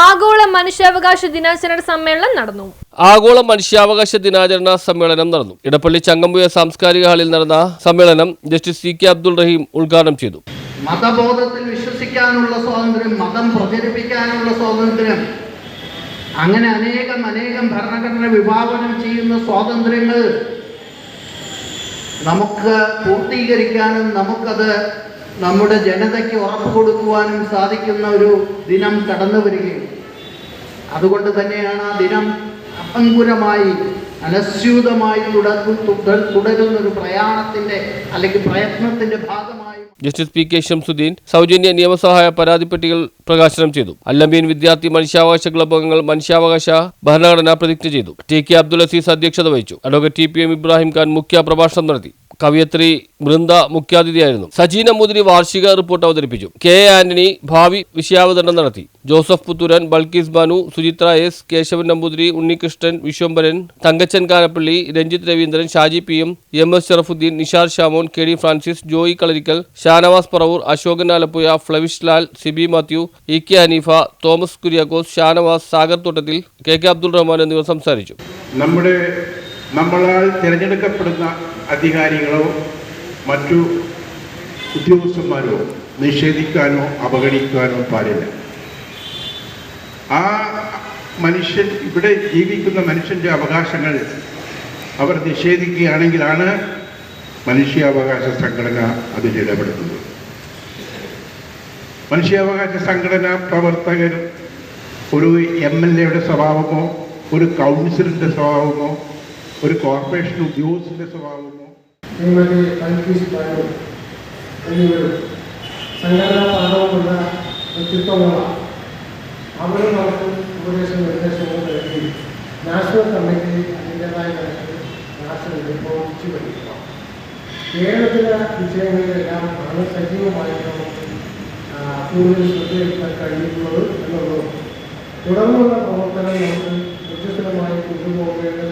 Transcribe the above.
ആഗോള മനുഷ്യാവകാശ ദിനാചരണ സമ്മേളനം നടന്നു. ആഗോള മനുഷ്യാവകാശ ദിനാചരണ സമ്മേളനം നടന്നു. ഇടപ്പള്ളി ചങ്ങമ്പുയ സാംസ്കാരിക ഹാളിൽ നടന്ന സമ്മേളനം justice C K Abdul Rahim ഉദ്ഘാടനം ചെയ്തു. മതബോധത്തിൽ വിശ്വസിക്കാനുള്ള സ്വാതന്ത്ര്യം മതം പ്രചരിപ്പിക്കാനുള്ള സ്വാതന്ത്ര്യം അങ്ങനെ അനേകം അനേകം ഭരണഘടന വിഭാവനം ചെയ്യുന്ന സ്വാതന്ത്ര്യങ്ങൾ നമുക്ക് പൂർത്തീകരിക്കാനും നമുക്കത് നമ്മുടെ ജനതയ്ക്ക് ഉറപ്പ് കൊടുക്കുവാനും സാധിക്കുന്ന ഒരു ദിനം കടന്നു വരികയും അതുകൊണ്ട് തന്നെയാണ് ആ ദിനം അപങ്കുരമായി അനസ്യൂതമായി തുടരുന്ന ഒരു പ്രയാണത്തിന്റെ അല്ലെങ്കിൽ പ്രയത്നത്തിന്റെ ഭാഗമായി ജസ്റ്റിസ് പി കെ ഷംസുദ്ദീൻ സൗജന്യ നിയമസഹായ പരാതിപ്പെട്ടികൾ പ്രകാശനം ചെയ്തു. അല്ലമീൻ വിദ്യാർത്ഥി മനുഷ്യാവകാശ ക്ലബ് അംഗങ്ങൾ മനുഷ്യാവകാശ ഭരണഘടന പ്രതിജ്ഞ ചെയ്തു. ടി കെ അബ്ദുൽ അസീസ് അധ്യക്ഷത വഹിച്ചു. Advocate T P M Ibrahim Khan മുഖ്യ പ്രഭാഷണം നടത്തി. കവിയത്രി വൃന്ദ മുഖ്യാതിഥിയായിരുന്നു. സജീന മുതിരി വാർഷിക റിപ്പോർട്ട് അവതരിപ്പിച്ചു. കെ ആന്റണി ഭാവി വിഷയാവതരണം നടത്തി. Joseph Puthuran Balkees Banu Suchitra S Keshavan Namboothiri Unnikrishnan Vishwambharan Thankachan Karappally Ranjith Raveendran Shaji P M M S Sharafudheen Nishar Shamon K D Francis Joy Kalarickal Shanavas Paravur Ashokan Alappuzha ഫ്ലവിഷ് Lal Sibi Mathew E K Aneefa Thomas Kuriakose Shanavas Sagar Thottathil K K Abdul Rahman എന്നിവർ സംസാരിച്ചു. നമ്മുടെ നമ്മളാൽ തിരഞ്ഞെടുക്കപ്പെടുന്ന അധികാരികളോ മറ്റു ഉദ്യോഗസ്ഥന്മാരോ നിഷേധിക്കാനോ അവഗണിക്കാനോ പാടില്ല. ആ മനുഷ്യൻ ഇവിടെ ജീവിക്കുന്ന മനുഷ്യന്റെ അവകാശങ്ങൾ അവർ നിഷേധിക്കുകയാണെങ്കിലാണ് മനുഷ്യാവകാശ സംഘടന അതിൽ ഇടപെടുന്നത്. മനുഷ്യാവകാശ സംഘടന പ്രവർത്തകർ ഒരു എം എൽ എയുടെ സ്വഭാവമോ ഒരു കൗൺസിലിന്റെ സ്വഭാവമോ ഒരു കോർപ്പറേഷൻ ഉദ്യോഗസ്ഥന്റെ സ്വഭാവമോ? ശ്രീമതി പൽക്കീസ് ബാനു എന്നിവരും സംഘടനാ പാഠവുമുള്ള വ്യക്തിത്വങ്ങളാണ് അവരും നിർദ്ദേശങ്ങൾ നൽകി. നാഷണൽ കമ്മിറ്റി അതിന്റെതായ തരത്തിൽ നാഷണൽ പ്രവർത്തിച്ചു വരിക കേരളത്തിലെ വിഷയങ്ങളിലെല്ലാം വളരെ സജീവമായി കൂടുതൽ ശ്രദ്ധയെടുക്കാൻ കഴിയുന്നത് എന്നുള്ളതും. തുടർന്നുള്ള പ്രവർത്തനം നമുക്ക് കൊണ്ടുപോകേണ്ടതിന്റെ ആവശ്യകതയും